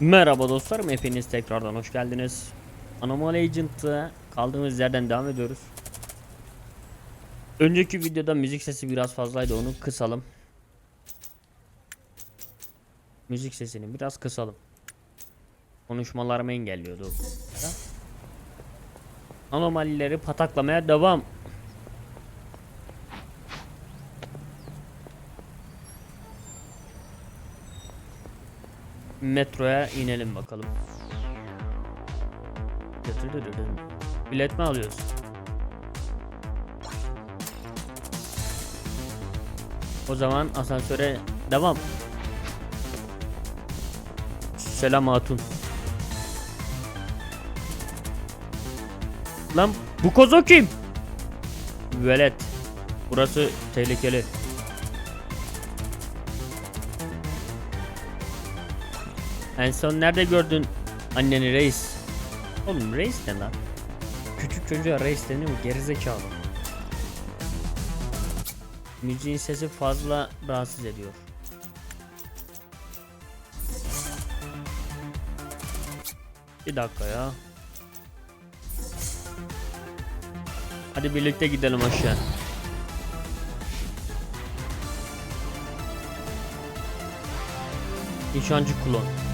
Merhaba dostlarım, hepiniz tekrardan hoş geldiniz. Anomaly Agent'ı kaldığımız yerden devam ediyoruz. Önceki videoda müzik sesi biraz fazlaydı, onu kısalım. Müzik sesini biraz kısalım. Konuşmalarımı engelliyordu. Anomalileri pataklamaya devam. Metroya inelim bakalım. Bilet mi alıyoruz? O zaman asansöre devam. Selam hatun. Lan bu kozo kim? Velet. Burası tehlikeli. En son nerede gördün anneni reis? Oğlum reis ne lan? Küçük çocuğa reis deniyor mu? Gerizekalı. Müziğin sesi fazla rahatsız ediyor. Bir dakika ya. Hadi birlikte gidelim aşağı. Nişancı klon.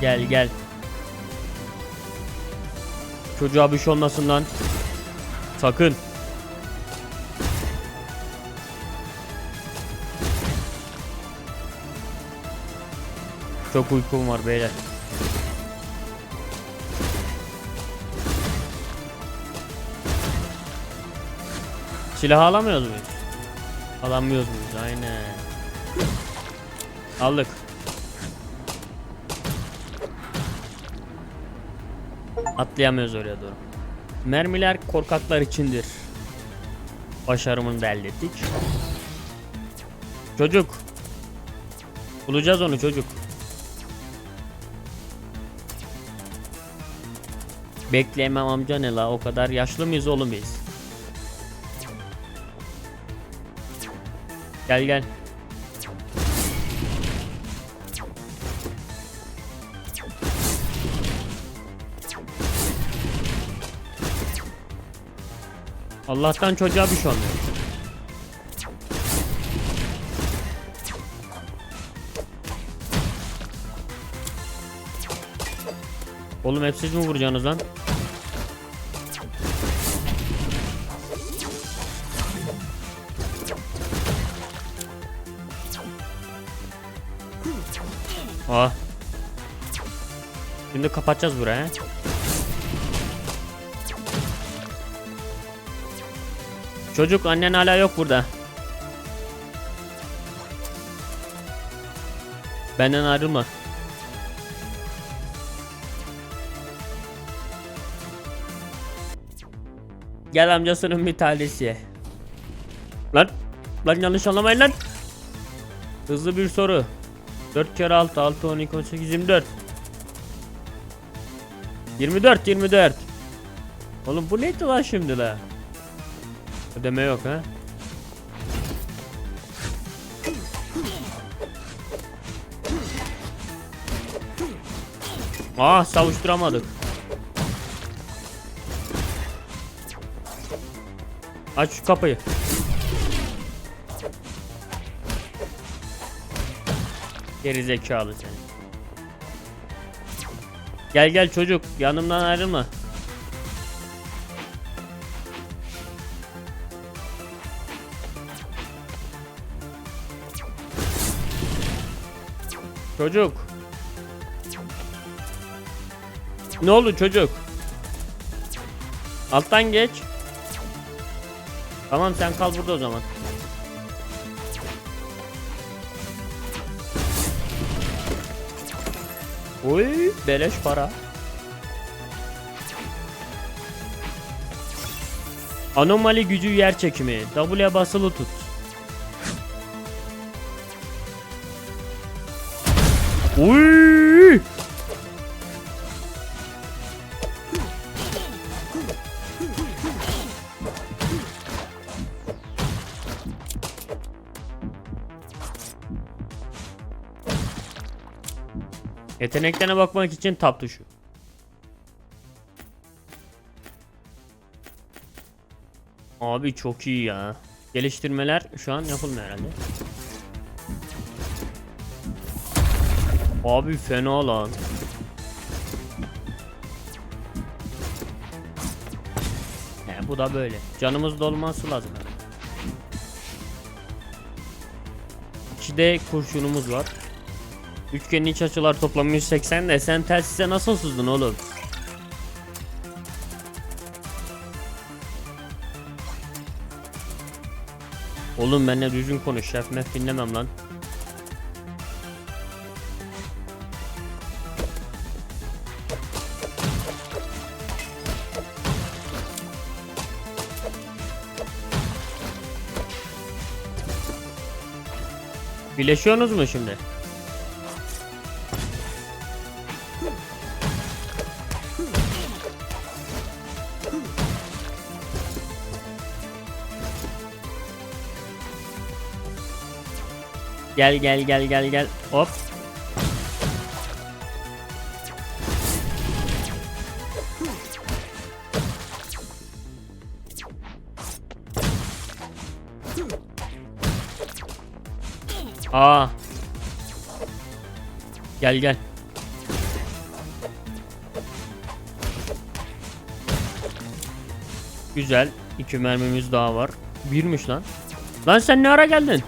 Gel gel. Çocuğa bir şey olmasın lan. Sakın. Çok uykum var beyler. Silah alamıyoruz muyuz? Alamıyoruz muyuz? Aynen. Aldık. Atlayamıyoruz oraya doğru. Mermiler korkaklar içindir. Başarımını da elde ettik. Çocuk. Bulacağız onu çocuk. Bekleyemem amca ne la o kadar yaşlı mıyız oğlum biz? Gel gel. Allah'tan çocuğa bir şey olmuyor. Oğlum hep siz mi vuracaksınız lan? Ah. Şimdi kapatacağız buraya. Çocuk annen hala yok burada. Benden ayrılma. Gel amcasının bir tanesi. Lan. Lan yanlış anlamayın lan. Hızlı bir soru. 4 kere 6 6 12 18 24. 24 24. Oğlum bu neydi lan şimdi la? Ödeme yok ha. Ah savuşturamadık. Aç şu kapıyı. Geri zekalı seni. Gel gel çocuk yanımdan ayrılma. Çocuk. Ne oldu çocuk? Alttan geç. Tamam sen kal burada o zaman. Oy beleş para. Anomali gücü yer çekimi. W'ye basılı tut. Uy! Yeteneklerine bakmak için tap tuşu. Abi çok iyi ya. Geliştirmeler şu an yapılmıyor herhalde. Abi fena lan. He, bu da böyle. Canımız dolması lazım. İkide kurşunumuz var. Üçgenin iç açılar toplamı 180 de sen telsize nasıl sızdın oğlum? Oğlum benimle düzgün konuş şef mef dinlemem lan. Birleşiyorsunuz mu şimdi? Gel gel gel gel gel. Hop. Aa. Gel gel. Güzel. İki mermimiz daha var. Birmiş lan. Lan sen ne ara geldin?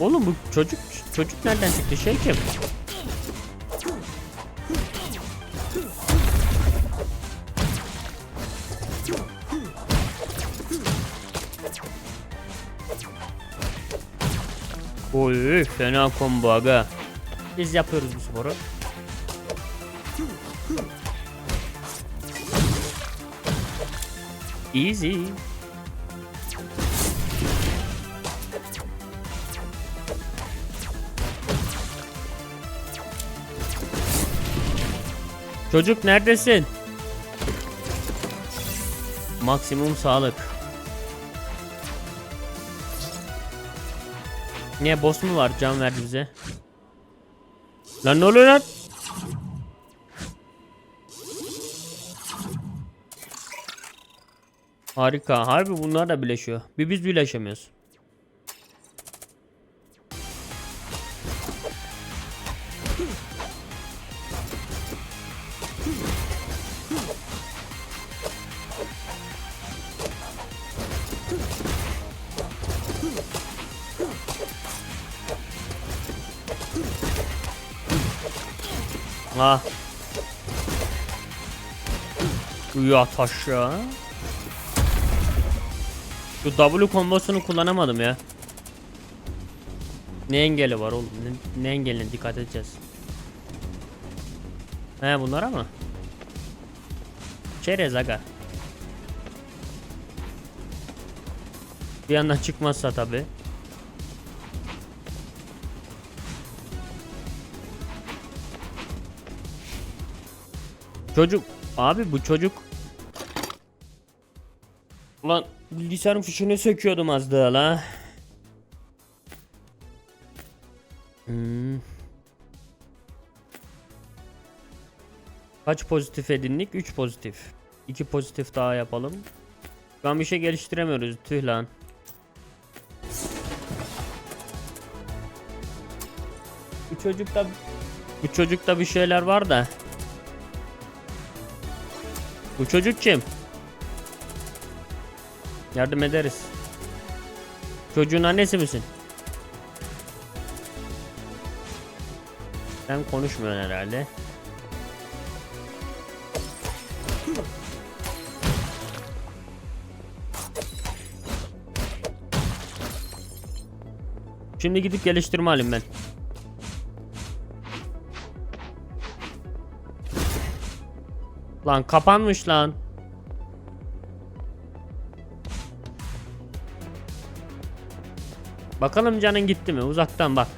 Oğlum bu çocuk çocuk nereden çıktı şey kim? Oy fena combo aga. Biz yapıyoruz bu sporu. Easy. Çocuk neredesin? Maksimum sağlık. Niye boss mu var can verdi bize? Lan ne oluyor lan? Harika. Harbi bunlar da birleşiyor. Bir biz birleşemiyoruz. Uya taşa. Şu W kombosunu kullanamadım ya. Ne engeli var oğlum? Ne, ne engeline dikkat edeceğiz. He bunlara mı? Çerez aga. Bir yandan çıkmazsa tabi. Çocuk. Abi bu çocuk. Ulan bilgisayarın fişini söküyordum az daha la. Hmm. Kaç pozitif edindik? 3 pozitif. 2 pozitif daha yapalım. Şu an bir şey geliştiremiyoruz. Tüh lan. Bu çocukta bu çocukta bir şeyler var da. Bu çocuk kim? Yardım ederiz. Çocuğun annesi misin? Sen konuşmuyorsun herhalde. Şimdi gidip geliştirme alayım ben. Lan kapanmış lan. Bakalım canın gitti mi? Uzaktan bak.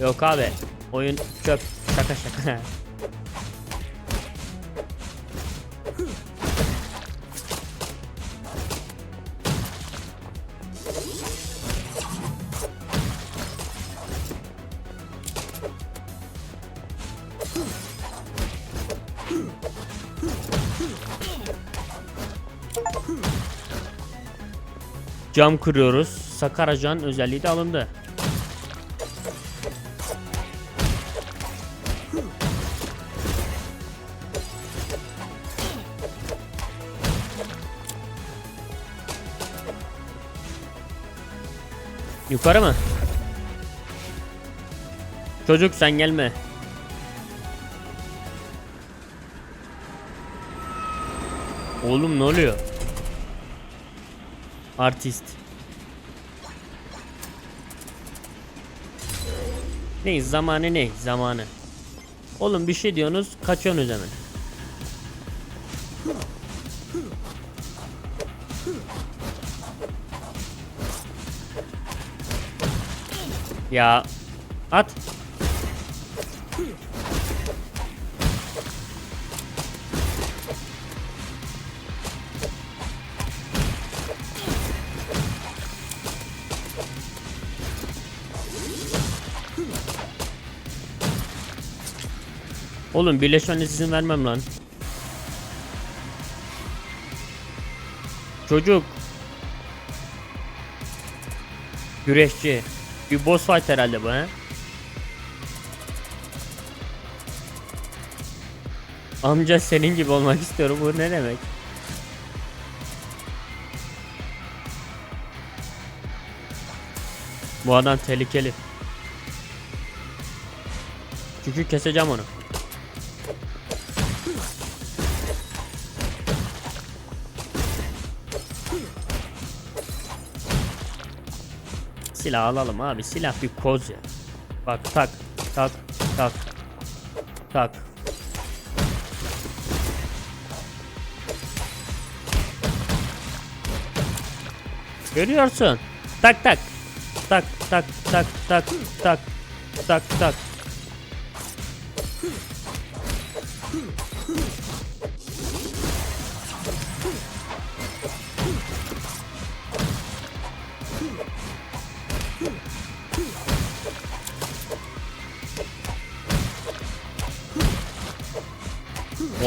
Yok abi. Oyun çöp. Şaka şaka. Cam kırıyoruz. Sakaracan özelliği de alındı. Yukarı mı? Çocuk sen gelme. Oğlum ne oluyor? Artist. Ne zamanı ne zamanı. Oğlum bir şey diyorsunuz kaçıyorsunuz hemen. Ya at. Oğlum birleşmenize izin vermem lan. Çocuk. Güreşçi. Bir boss fight herhalde bu he. Amca senin gibi olmak istiyorum. Bu ne demek? Bu adam tehlikeli. Çünkü keseceğim onu. Silah alalım abi. Silah bir koz ya. Bak tak tak tak tak. Görüyorsun. Tak tak. Tak tak tak tak tak tak tak.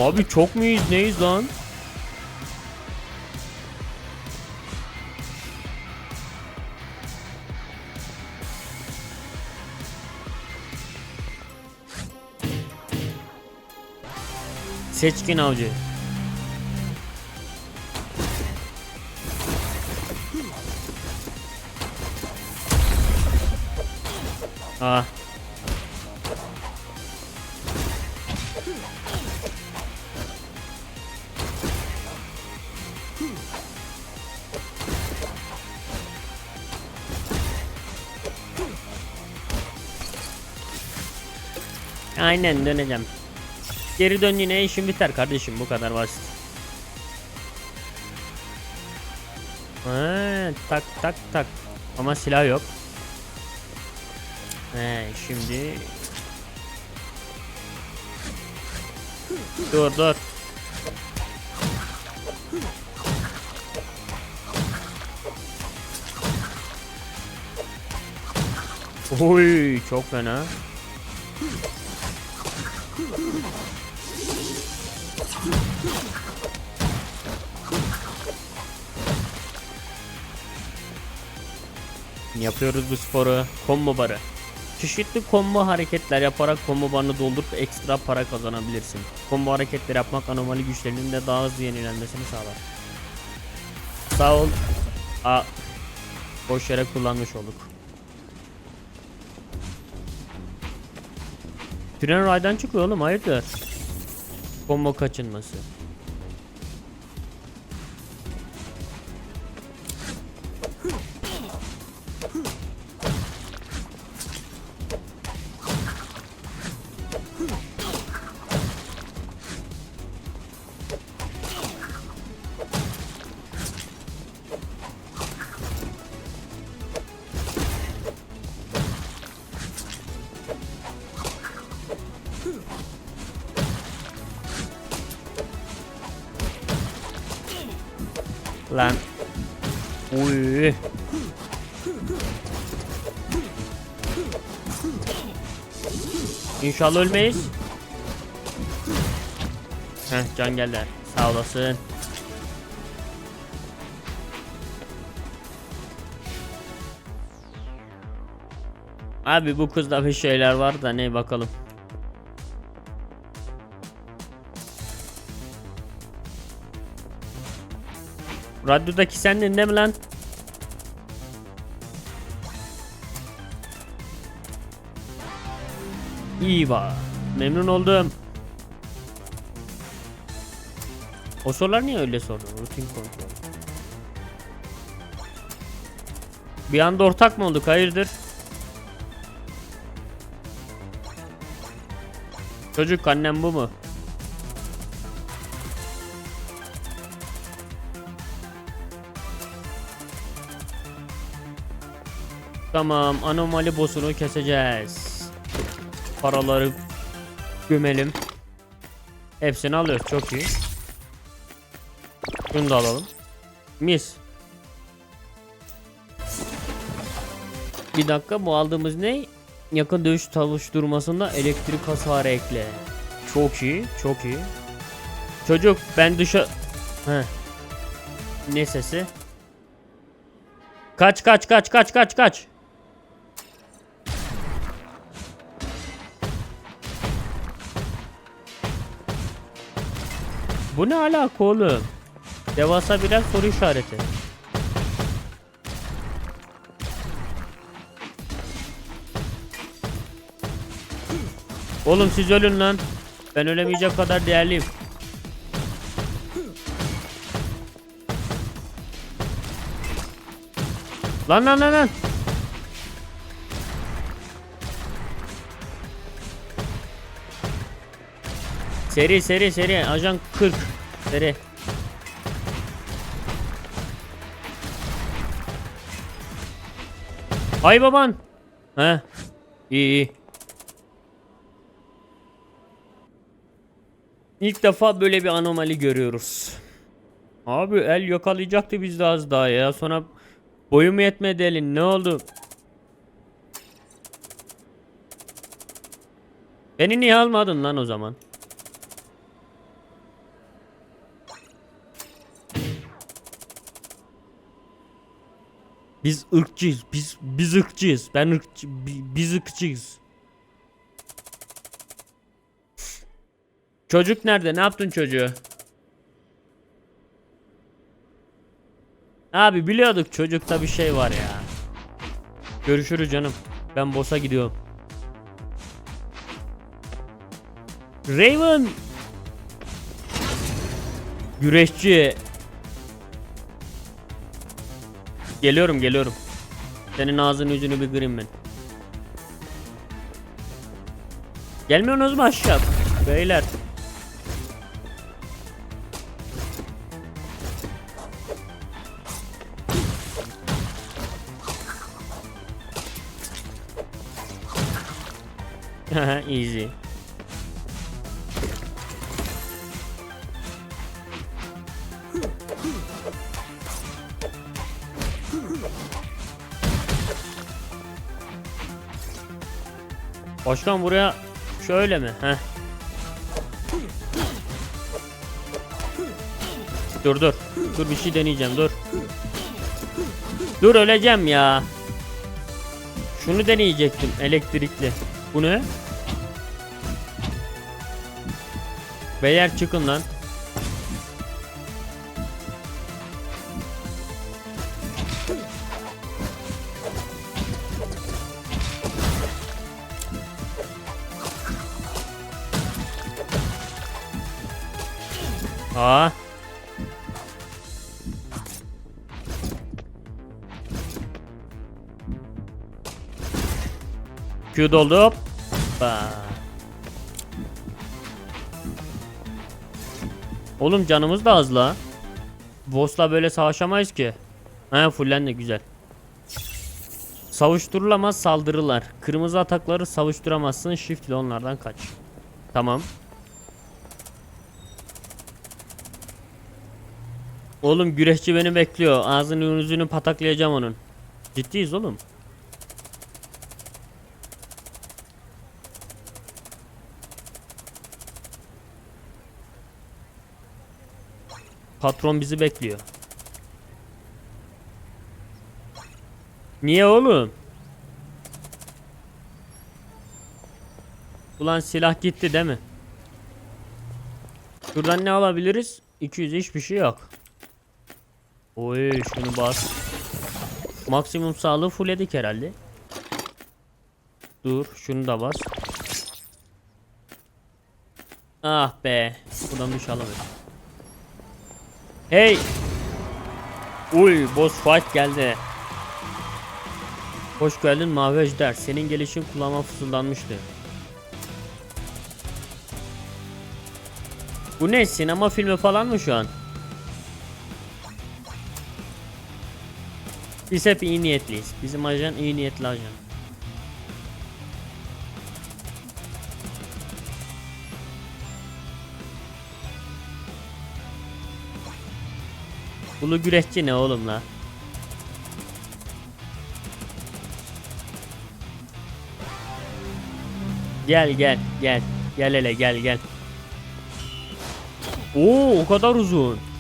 Abi çok muyuz neyiz lan? Seçkin avcı. Ah. Aynen döneceğim. Geri dön yine işin biter kardeşim bu kadar basit. Ha, tak tak tak. Ama silah yok. He şimdi Dur dur. Oy çok fena. Yapıyoruz bu sporu. Combo barı. Çeşitli combo hareketler yaparak combo barını doldurup ekstra para kazanabilirsin. Combo hareketleri yapmak anomali güçlerinin de daha hızlı yenilenmesini sağlar. Sağ ol. A boş yere kullanmış olduk. Tren raydan çıkıyor oğlum hayırdır? Combo kaçınması. Lan. Uy. İnşallah ölmeyiz. Heh can geldi. Sağ olasın. Abi bu kızda bir şeyler var da ne bakalım. Radyodaki sendin değil mi lan? İyi va. Memnun oldum. O sorular niye öyle sordu? Rutin kontrol. Bir anda ortak mı olduk? Hayırdır? Çocuk annem bu mu? Tamam anomali boss'unu keseceğiz. Paraları gömelim. Hepsini alıyoruz çok iyi. Bunu da alalım. Mis. Bir dakika bu aldığımız ne? Yakın dövüş tavuşturmasında elektrik hasarı ekle. Çok iyi, çok iyi. Çocuk ben dışa... Heh. Ne sesi? Kaç kaç kaç kaç kaç kaç. Bu ne alaka oğlum? Devasa birer soru işareti. Oğlum siz ölün lan. Ben ölemeyecek kadar değerliyim. Lan lan lan lan. Seri seri seri ajan 40 seri. Ay baban. He. İyi iyi. İlk defa böyle bir anomali görüyoruz. Abi el yakalayacaktı bizde az daha ya. Sonra boyu mu yetmedi elin ne oldu? Beni niye almadın lan o zaman? Biz ırkçıyız. Biz biz ırkçıyız. Ben ırkçı bi- biz ırkçıyız. Çocuk nerede? Ne yaptın çocuğu? Abi biliyorduk çocukta bir şey var ya. Görüşürüz canım. Ben boss'a gidiyorum. Raven. Güreşçi. Geliyorum geliyorum. Senin ağzını yüzünü bir kırayım ben. Gelmiyorsunuz mu aşağı? Beyler. Easy. Başkan buraya şöyle mi? Heh. Dur dur. Dur bir şey deneyeceğim dur. Dur öleceğim ya. Şunu deneyecektim elektrikli. Bu ne? Beyler çıkın lan. Aa. Q doldu hop. Ba. Oğlum canımız da az la. Boss'la böyle savaşamayız ki. He fullendi güzel. Savuşturulamaz saldırılar. Kırmızı atakları savuşturamazsın. Shift ile onlardan kaç. Tamam. Oğlum güreşçi beni bekliyor. Ağzını yüzünü pataklayacağım onun. Ciddiyiz oğlum. Patron bizi bekliyor. Niye oğlum? Ulan silah gitti değil mi? Buradan ne alabiliriz? 200 hiçbir şey yok. Oy şunu bas. Maksimum sağlığı fullledik herhalde. Dur şunu da bas. Ah be. Buradan düş alamıyorum. Hey. Uy boss fight geldi. Hoş geldin Mavi Ejder. Senin gelişin kulağıma fısıldanmıştı. Bu ne? Sinema filmi falan mı şu an? Biz hep iyi niyetliyiz. Bizim ajan iyi niyetli ajan. Ulu güreşçi ne oğlum la? Gel gel gel. Gel hele gel gel. Oo o kadar uzun.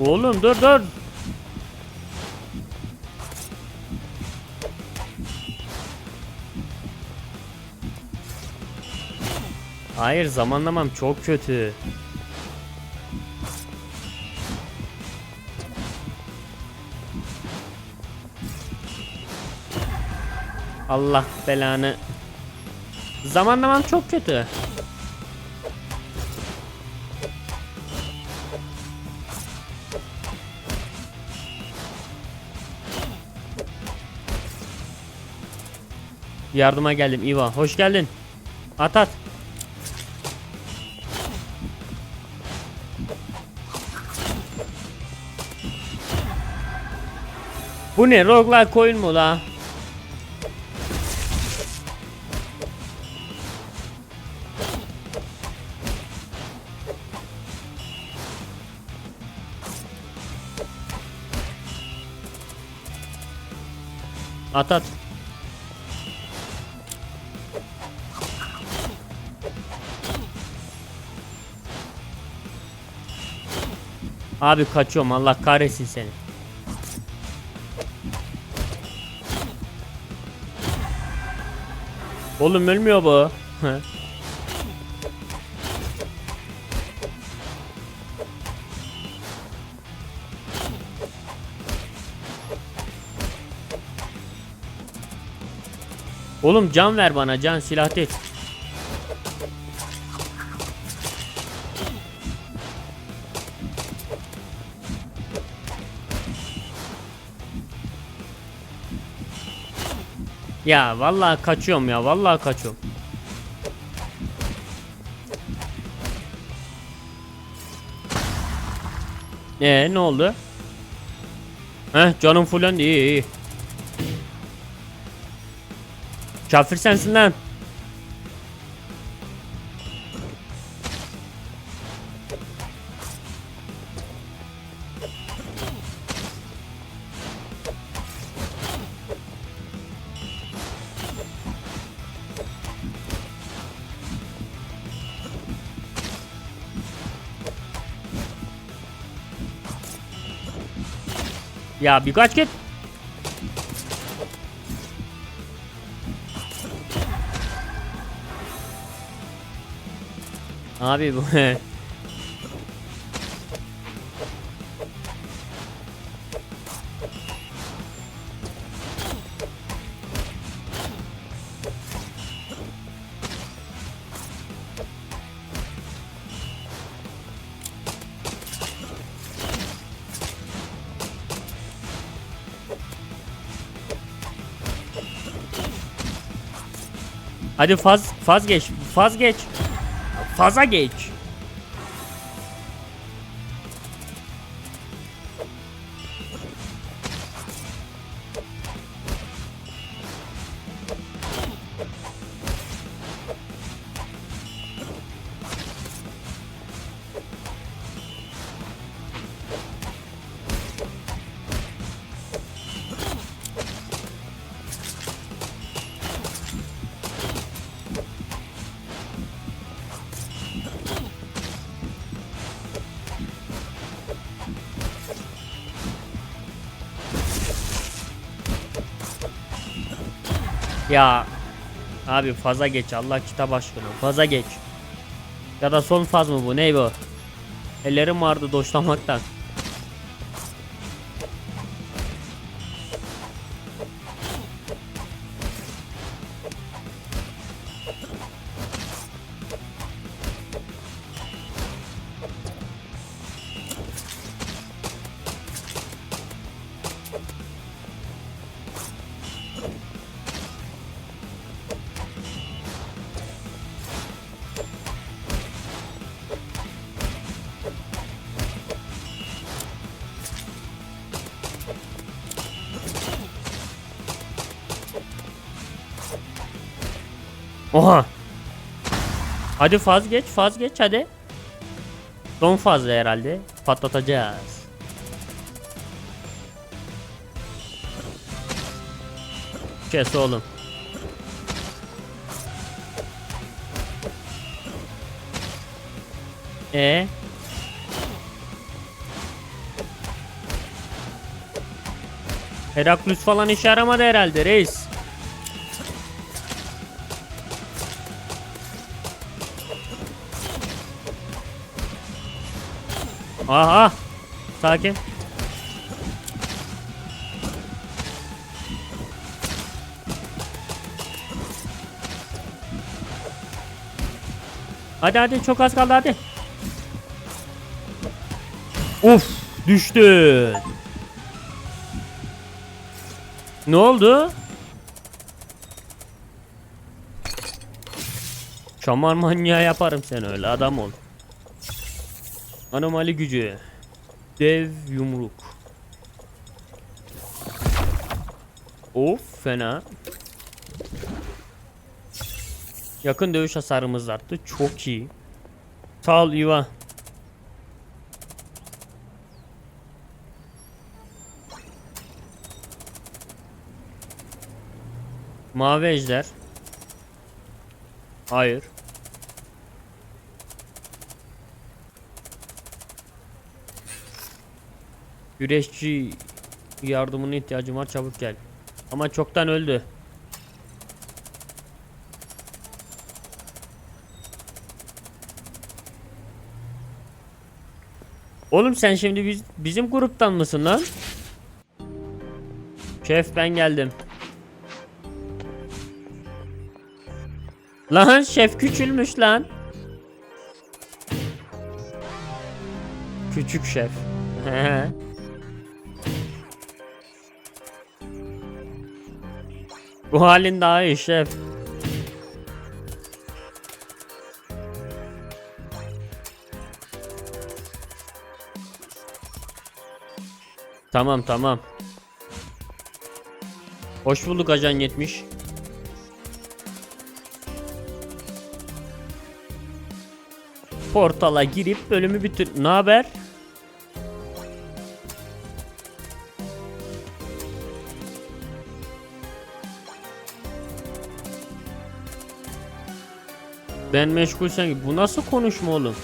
Oğlum dur dur. Hayır zamanlamam çok kötü. Allah belanı. Zamanlamam çok kötü. Yardıma geldim İva. Hoş geldin. At at. Bu ne? Roguelike coin mu la? At at. Abi kaçıyorum Allah kahretsin seni. Oğlum ölmüyor bu. Oğlum can ver bana can silah değil. Ya vallahi kaçıyorum ya vallahi kaçıyorum. Ee ne oldu? Heh canım fullendi iyi iyi. Kafir sensin lan. Ya birkaç git. Abi bu Hadi faz faz geç. Faz geç. Faza geç. Ya abi faza geç Allah kitap aşkına faza geç. Ya da son faz mı bu ne bu? Ellerim vardı doşlamaktan. Oha. Hadi faz geç, faz geç hadi. Son fazla herhalde. Patlatacağız. Kes oğlum. E Heraklus falan işe yaramadı herhalde reis. Aha. Sakin. Hadi hadi çok az kaldı hadi. Uf düştü. Ne oldu? Şamar manyağı yaparım sen öyle adam ol. Anomali gücü. Dev yumruk. Of fena. Yakın dövüş hasarımız arttı. Çok iyi. Sağ ol İva. Mavi ejder. Hayır. Güreşçi yardımına ihtiyacım var çabuk gel. Ama çoktan öldü. Oğlum sen şimdi biz, bizim gruptan mısın lan? Şef ben geldim. Lan şef küçülmüş lan. Küçük şef. Bu halin daha iyi şef. Tamam tamam. Hoş bulduk ajan 70. Portala girip bölümü bitir. Ne haber? Ben meşgulsen bu nasıl konuşma oğlum?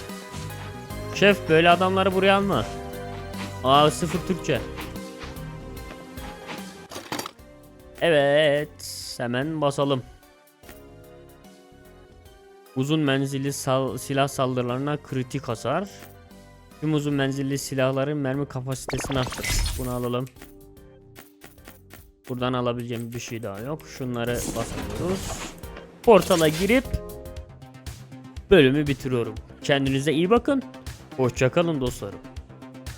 Şef böyle adamları buraya alma. Aa sıfır Türkçe. Evet hemen basalım. Uzun menzilli sal- silah saldırılarına kritik hasar. Tüm uzun menzilli silahların mermi kapasitesini arttırır. Bunu alalım. Buradan alabileceğim bir şey daha yok. Şunları basamıyoruz. Portala girip bölümü bitiriyorum. Kendinize iyi bakın. Hoşçakalın dostlarım.